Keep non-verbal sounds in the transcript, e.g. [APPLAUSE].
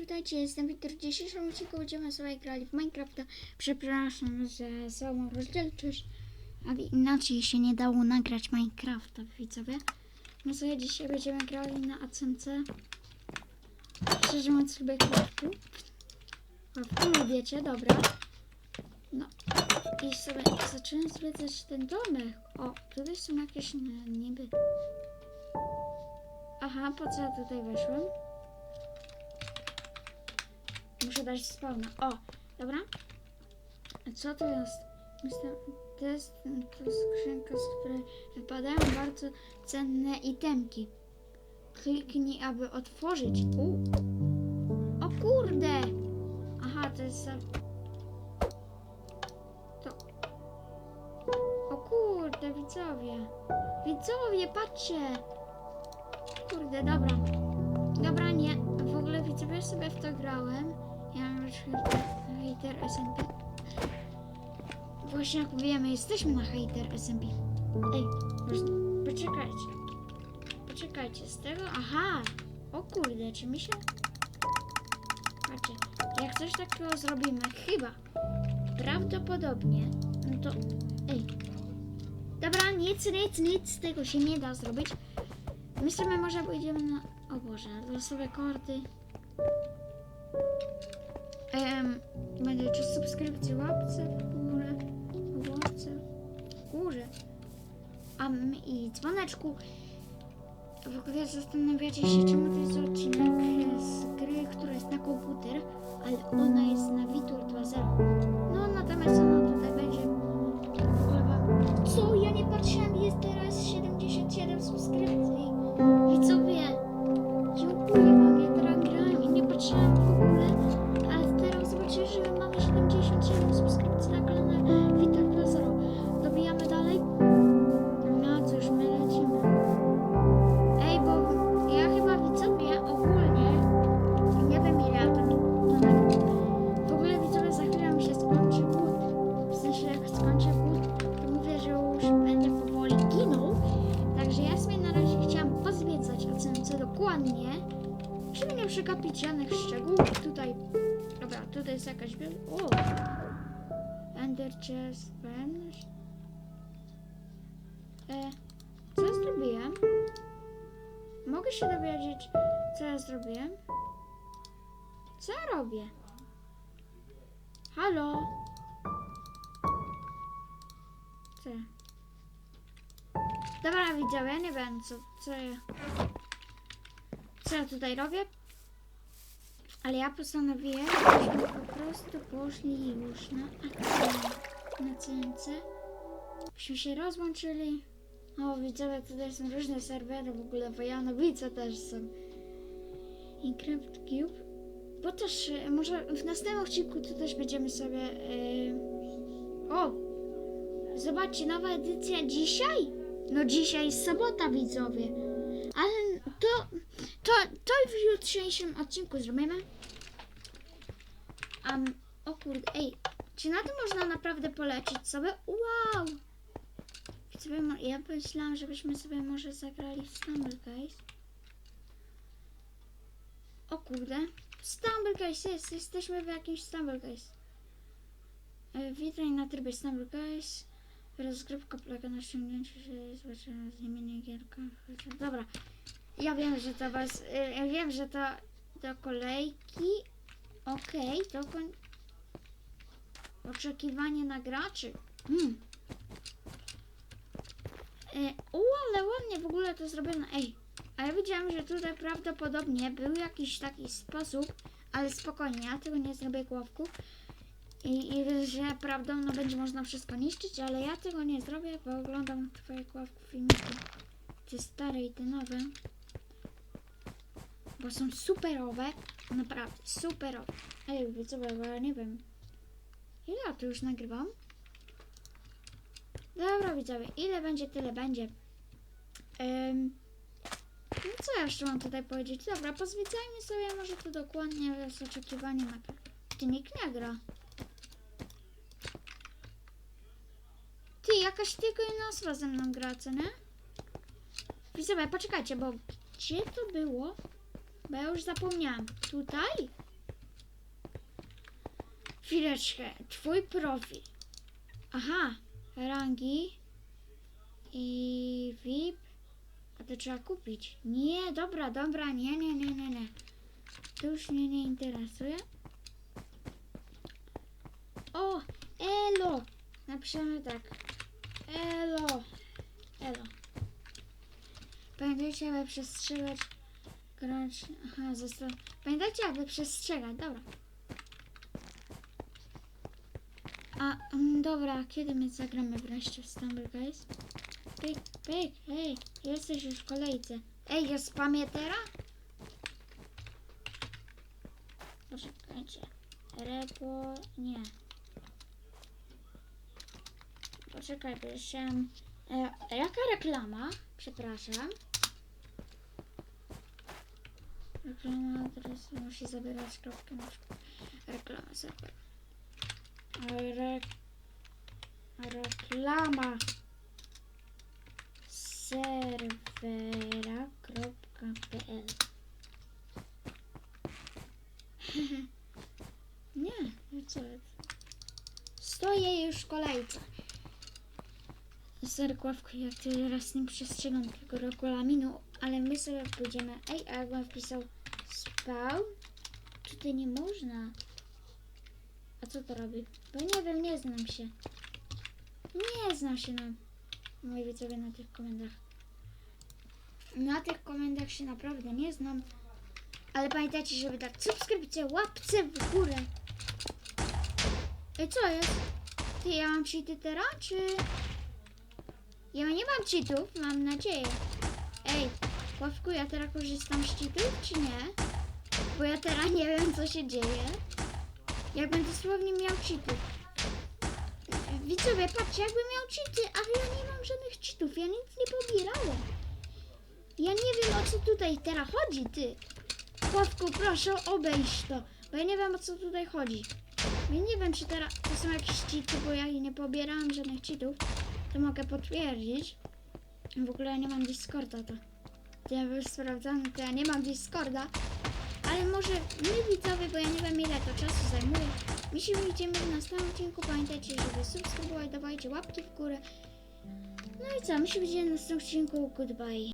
witajcie, witajcie, jestem Wiktor. W dzisiejszym odcinku będziemy sobie grali w Minecrafta. Przepraszam za całą rozdzielczość, ale inaczej się nie dało nagrać Minecrafta, widzowie. No sobie dzisiaj będziemy grali na ACMC. Szczerze mówiąc lubię krawku. Krawku lubicie, dobra. No i sobie zacząłem zwiedzać ten domek. O, tutaj są jakieś niby... Aha, po co ja tutaj weszłem? Muszę dać spawna. O, dobra. Co to jest? To jest to skrzynka, z której wypadają bardzo cenne itemki. Kliknij, aby otworzyć. U. O kurde! Aha, to jest... To... O kurde, widzowie. Widzowie, patrzcie! Kurde, dobra. Dobra, nie. W ogóle widzowie sobie w to grałem. Ja mam hater SMP. Właśnie jak wiemy, jesteśmy na hater SMP. Ej, poczekajcie. Poczekajcie, z tego... Aha! O kurde, czy mi się... Patrzcie, jak coś takiego zrobimy, chyba, prawdopodobnie, no to... Ej. Dobra, nic, nic, nic z tego się nie da zrobić. My sobie może pójdziemy na... O Boże, losowe kordy. Um, będzie czy subskrypcji łapce w górę, w łapce, w górze. A m- i dzwoneczku. W ogóle zastanawiacie się, czemu to jest odcinek z gry, która jest na komputer, ale ona jest na Vitur 2.0. No, natomiast ona tutaj będzie... Co? Ja nie patrzyłam, jest teraz 77 subskrypcji. Dokładnie, żeby nie przegapić żadnych szczegółów. Tutaj, dobra, tutaj jest jakaś. O! Ender chest. E, co ja zrobiłem? Mogę się dowiedzieć, co ja zrobiłem? Co ja robię? Halo? Co? ja- Dobra, widzowie, nie wiem, co, co ja... Co ja tutaj robię? Ale ja postanowiłem, żebyśmy po prostu poszli już na akcję, na CNC. Byśmy się rozłączyli. O, widzowie, tutaj są różne serwery, w ogóle Wojanowice też są. Minecraft Cube. Bo też, e, może w następnym odcinku to też będziemy sobie... e, O! Zobaczcie, nowa edycja dzisiaj? No dzisiaj jest sobota, widzowie. Ale to, to, to w jutrzejszym odcinku zrobimy. Um, o kurde, ej, czy na tym można naprawdę polecieć sobie? Wow! Mo- ja myślałam, żebyśmy sobie może zagrali w Stumble Guys. O kurde. Stumble Guys jest, jesteśmy w jakimś Stumble Guys. E, Witaj na trybie Stumble Guys. Rozgrywka polega na ściągnięciu się zobaczymy z gierka. Dobra. Ja wiem, że to was. y, Ja wiem, że to do kolejki. Okej, to koń... Oczekiwanie na graczy. Hmm. E, o, ale ładnie w ogóle to zrobione. Ej, a ja widziałam, że tutaj prawdopodobnie był jakiś taki sposób, ale spokojnie, ja tego nie zrobię głowków. I, I że prawdopodobnie będzie można wszystko niszczyć, ale ja tego nie zrobię, bo oglądam twoje głowki filmiki. Te stare i te nowe. Bo są superowe. Naprawdę, superowe. Ej, widzowie, bo ja nie wiem. Ile ja tu już nagrywam? Dobra, widzowie, ile będzie, tyle będzie. Ym, no co ja jeszcze mam tutaj powiedzieć? Dobra, pozwiedzajmy sobie może to dokładnie z oczekiwaniem na... Ty nikt nie gra. Ty, jakaś tylko jedna osoba ze mną gra, co nie? Widzowie, poczekajcie, bo gdzie to było? Bo ja już zapomniałam. Tutaj? Chwileczkę, twój profil. Aha, rangi i VIP. A to trzeba kupić. Nie, dobra, dobra, nie, nie, nie, nie, nie. To już mnie nie interesuje. O, elo. Napiszemy tak. Elo. Elo. Pamiętajcie, aby przestrzegać grać. Aha, został. Pamiętajcie, aby przestrzegać, dobra. A, mm, dobra, kiedy my zagramy wreszcie w Stumble Guys? Pyk, pyk, ej, jesteś już w kolejce. Ej, jest pamiętera? Poczekajcie. Repo, nie. Poczekaj, bo jeszcze. E, jaka reklama? Przepraszam. Reklama adresu musi zabierać kropkę na. Reklama serwer. Re, reklama serwera.pl [LAUGHS] Nie, no co? Stoję już w kolejce. Serkławku, jak ty raz nie przestrzegam tego regulaminu, ale my sobie pójdziemy. Ej, a jakbym wpisał spawn? Tutaj nie można. A co to robi? Bo nie wiem, nie znam się. Nie znam się na moi widzowie na tych komendach. Na tych komendach się naprawdę nie znam. Ale pamiętajcie, żeby dać subskrypcję, łapce w górę. Ej, co jest? Ty, ja mam cheaty teraz, czy... Ja nie mam cheatów, mam nadzieję. Ej, Ławku, ja teraz korzystam z cheatów, czy? Bo ja teraz nie wiem, co się dzieje. Jakbym dosłownie miał cheaty. Widzowie, patrzcie, jakbym miał cheaty, ale ja nie mam żadnych cheatów, ja nic nie pobierałem. Ja nie wiem, o co tutaj teraz chodzi, ty. Ławku, proszę, obejść to, bo ja nie wiem, o co tutaj chodzi. Ja nie wiem, czy teraz to są jakieś cheaty, bo ja nie pobierałam żadnych cheatów. To mogę potwierdzić. W ogóle ja nie mam Discorda, to. Ja był sprawdzony, to ja nie mam Discorda. Ale może my widzowie, bo ja nie wiem ile to czasu zajmuje. My się widzimy w następnym odcinku. Pamiętajcie, żeby subskrybować, dawajcie łapki w górę. No i co, my się widzimy w następnym odcinku. Goodbye.